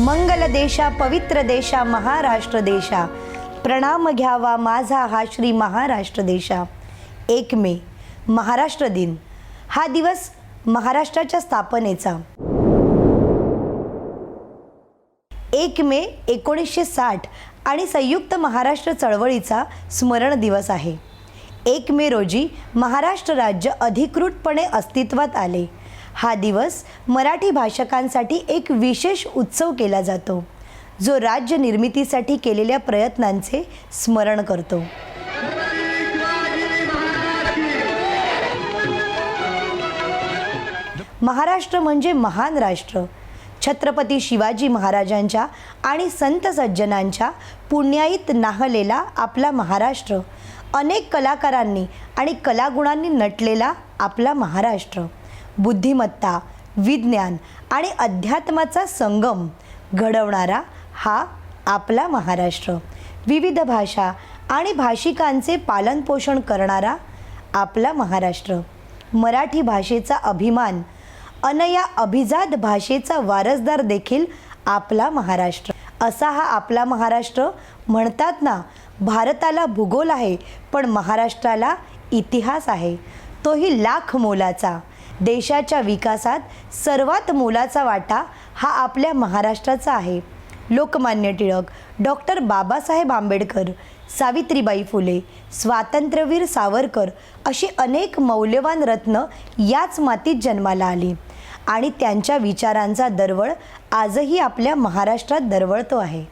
मंगल देशा पवित्र देशा महाराष्ट्र देशा. प्रणाम घ्यावा माझा हा श्री महाराष्ट्र देशा. एक मे महाराष्ट्र दिन. हा दिवस महाराष्ट्राच्या स्थापनेचा. एक मे एकोणीसशे साठ आणि संयुक्त महाराष्ट्र चळवळीचा स्मरण दिवस आहे. एक मे रोजी महाराष्ट्र राज्य अधिकृतपणे अस्तित्वात आले. हा दिवस मराठी भाषकांसाठी एक विशेष उत्सव केला जातो जो राज्य निर्मितीसाठी केलेल्या प्रयत्नांचे स्मरण करतो. महाराष्ट्र म्हणजे महान राष्ट्र. छत्रपती शिवाजी महाराजांच्या आणि संत सज्जनांच्या पुण्याईत नाहलेला आपला महाराष्ट्र अनेक कलाकारांनी आणि कलागुणांनी नटलेला आपला महाराष्ट्र. बुद्धिमत्ता विज्ञान आणि अध्यात्माचा संगम घडवणारा हा आपला महाराष्ट्र. विविध भाषा आणि भाषिकांचे पालनपोषण करणारा आपला महाराष्ट्र. मराठी भाषेचा अभिमान अनया अभिजात भाषेचा वारसदार देखील आपला महाराष्ट्र. असा हा आपला महाराष्ट्र म्हणतात ना भारताला भूगोल आहे पण महाराष्ट्राला इतिहास आहे. तोही लाख मोलाचा. देशाच्या विकासात सर्वात मोलाचा वाटा हा आपल्या महाराष्ट्राचा आहे. लोकमान्य टिळक डॉक्टर बाबासाहेब आंबेडकर सावित्रीबाई फुले स्वातंत्र्यवीर सावरकर अशी अनेक मौल्यवान रत्न याच मातीत जन्माला आली. आणि त्यांच्या विचारांचा दरवळ आजही आपल्या महाराष्ट्रात दरवळतो आहे.